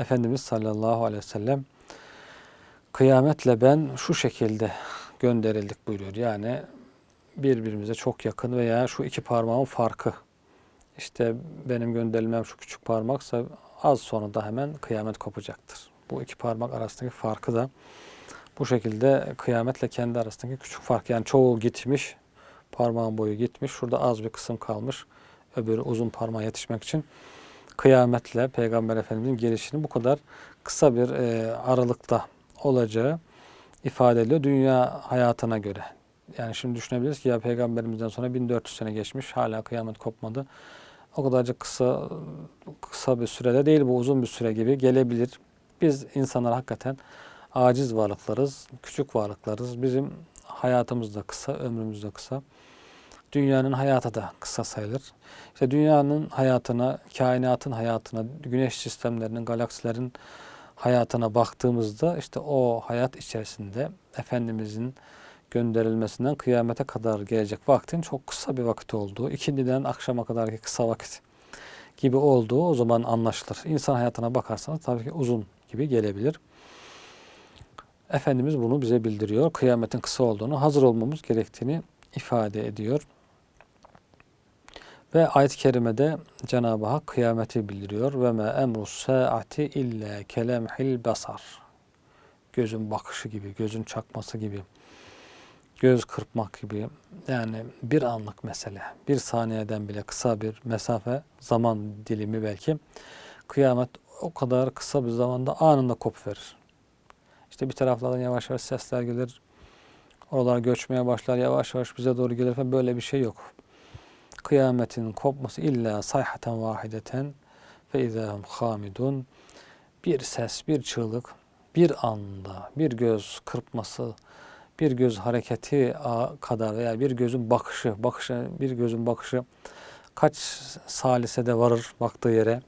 Efendimiz sallallahu aleyhi ve sellem kıyametle ben şu şekilde gönderildik buyuruyor. Yani birbirimize çok yakın veya şu iki parmağın farkı. İşte benim gönderilmem şu küçük parmaksa az sonra da hemen kıyamet kopacaktır. Bu iki parmak arasındaki farkı da bu şekilde kıyametle kendi arasındaki küçük fark. Yani çoğu gitmiş, parmağın boyu gitmiş. Şurada az bir kısım kalmış. Öbürü uzun parmağa yetişmek için kıyametle Peygamber Efendimizin gelişini bu kadar kısa bir e, aralıkta olacağı ifade ediliyor dünya hayatına göre. Yani şimdi düşünebiliriz ki ya Peygamberimizden sonra 1400 sene geçmiş hala kıyamet kopmadı. O kadarcık kısa kısa bir sürede değil bu uzun bir süre gibi gelebilir. Biz insanlar hakikaten aciz varlıklarız, küçük varlıklarız. Bizim hayatımız da kısa, ömrümüz de kısa. Dünyanın hayatı da kısa sayılır. İşte dünyanın hayatına, kainatın hayatına, güneş sistemlerinin, galaksilerin hayatına baktığımızda işte o hayat içerisinde Efendimizin gönderilmesinden kıyamete kadar gelecek vaktin çok kısa bir vakit olduğu, ikindiden akşama kadarki kısa vakit gibi olduğu o zaman anlaşılır. İnsan hayatına bakarsanız tabii ki uzun gibi gelebilir. Efendimiz bunu bize bildiriyor. Kıyametin kısa olduğunu, hazır olmamız gerektiğini ifade ediyor. Ve ayet-i kerimede Cenab-ı Hak kıyameti bildiriyor. Ve me emru saati illa kelemhil basar. Gözün bakışı gibi, gözün çakması gibi, göz kırpmak gibi. Yani bir anlık mesele, bir saniyeden bile kısa bir mesafe, zaman dilimi belki. Kıyamet o kadar kısa bir zamanda anında kopuverir. İşte bir taraflardan yavaş yavaş sesler gelir. Oralar göçmeye başlar, yavaş yavaş bize doğru gelir falan böyle bir şey yok kıyametin kopması illa sayhaten vahideten ve izahum hamidun bir ses, bir çığlık, bir anda, bir göz kırpması, bir göz hareketi kadar veya bir gözün bakışı, bakışı, bir gözün bakışı kaç salisede varır baktığı yere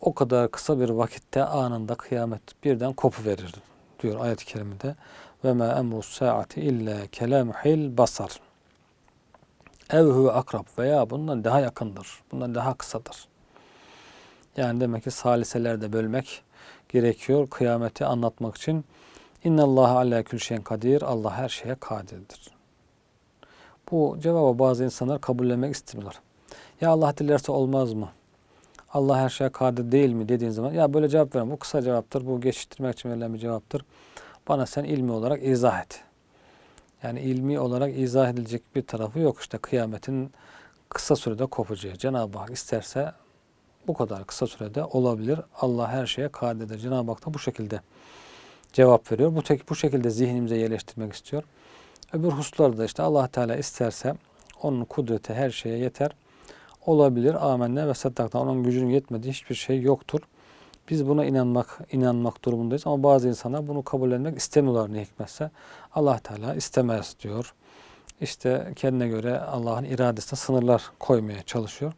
o kadar kısa bir vakitte anında kıyamet birden kopu verir diyor ayet-i kerimede. Ve ma emru saati illa kelamhil basar evhu akrab veya bundan daha yakındır. Bundan daha kısadır. Yani demek ki saliselerde bölmek gerekiyor kıyameti anlatmak için. İnna Allah ala kül şeyin kadir. Allah her şeye kadirdir. Bu cevabı bazı insanlar kabullenmek istemiyorlar. Ya Allah dilerse olmaz mı? Allah her şeye kadir değil mi dediğin zaman ya böyle cevap verme. Bu kısa cevaptır. Bu geçiştirmek için verilen bir cevaptır. Bana sen ilmi olarak izah et. Yani ilmi olarak izah edilecek bir tarafı yok. İşte kıyametin kısa sürede kopacağı. Cenab-ı Hak isterse bu kadar kısa sürede olabilir. Allah her şeye kadirdir. Cenab-ı Hak da bu şekilde cevap veriyor. Bu tek bu şekilde zihnimize yerleştirmek istiyor. Öbür hususlarda işte Allah Teala isterse onun kudreti her şeye yeter. Olabilir. Amenna ve saddakta onun gücünün yetmediği hiçbir şey yoktur. Biz buna inanmak inanmak durumundayız ama bazı insanlar bunu kabullenmek istemiyorlar ne hikmetse. Allah Teala istemez diyor. İşte kendine göre Allah'ın iradesine sınırlar koymaya çalışıyor.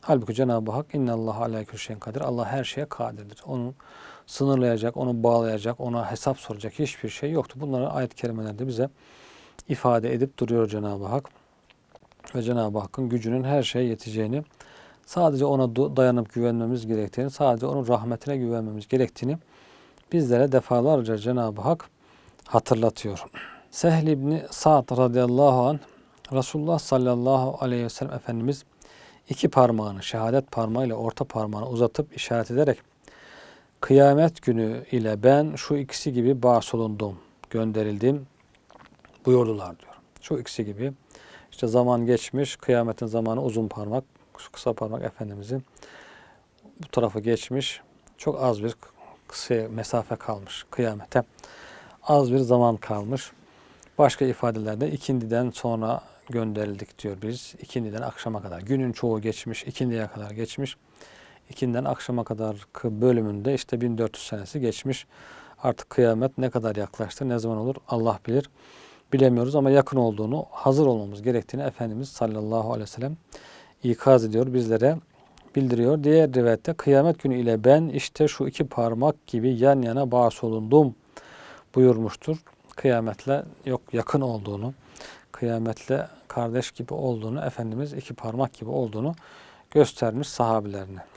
Halbuki Cenab-ı Hak inna Allah ala şeyin kadir. Allah her şeye kadirdir. Onu sınırlayacak, onu bağlayacak, ona hesap soracak hiçbir şey yoktu. Bunları ayet-i kerimelerde bize ifade edip duruyor Cenab-ı Hak. Ve Cenab-ı Hakk'ın gücünün her şeye yeteceğini Sadece ona dayanıp güvenmemiz gerektiğini, sadece onun rahmetine güvenmemiz gerektiğini bizlere defalarca Cenab-ı Hak hatırlatıyor. Sehl İbni Sa'd radıyallahu an Resulullah sallallahu aleyhi ve sellem Efendimiz iki parmağını, şehadet parmağı ile orta parmağını uzatıp işaret ederek kıyamet günü ile ben şu ikisi gibi bahsolundum, gönderildim buyurdular diyor. Şu ikisi gibi. İşte zaman geçmiş, kıyametin zamanı uzun parmak, kısa parmak Efendimizin bu tarafa geçmiş. Çok az bir kısa mesafe kalmış kıyamete. Az bir zaman kalmış. Başka ifadelerde ikindiden sonra gönderildik diyor biz. İkindiden akşama kadar. Günün çoğu geçmiş, ikindiye kadar geçmiş. İkinden akşama kadar bölümünde işte 1400 senesi geçmiş. Artık kıyamet ne kadar yaklaştı, ne zaman olur Allah bilir. Bilemiyoruz ama yakın olduğunu, hazır olmamız gerektiğini Efendimiz sallallahu aleyhi ve sellem ikaz ediyor bizlere bildiriyor. Diğer rivayette kıyamet günü ile ben işte şu iki parmak gibi yan yana bağış olundum buyurmuştur. Kıyametle yok yakın olduğunu, kıyametle kardeş gibi olduğunu, Efendimiz iki parmak gibi olduğunu göstermiş sahabilerine.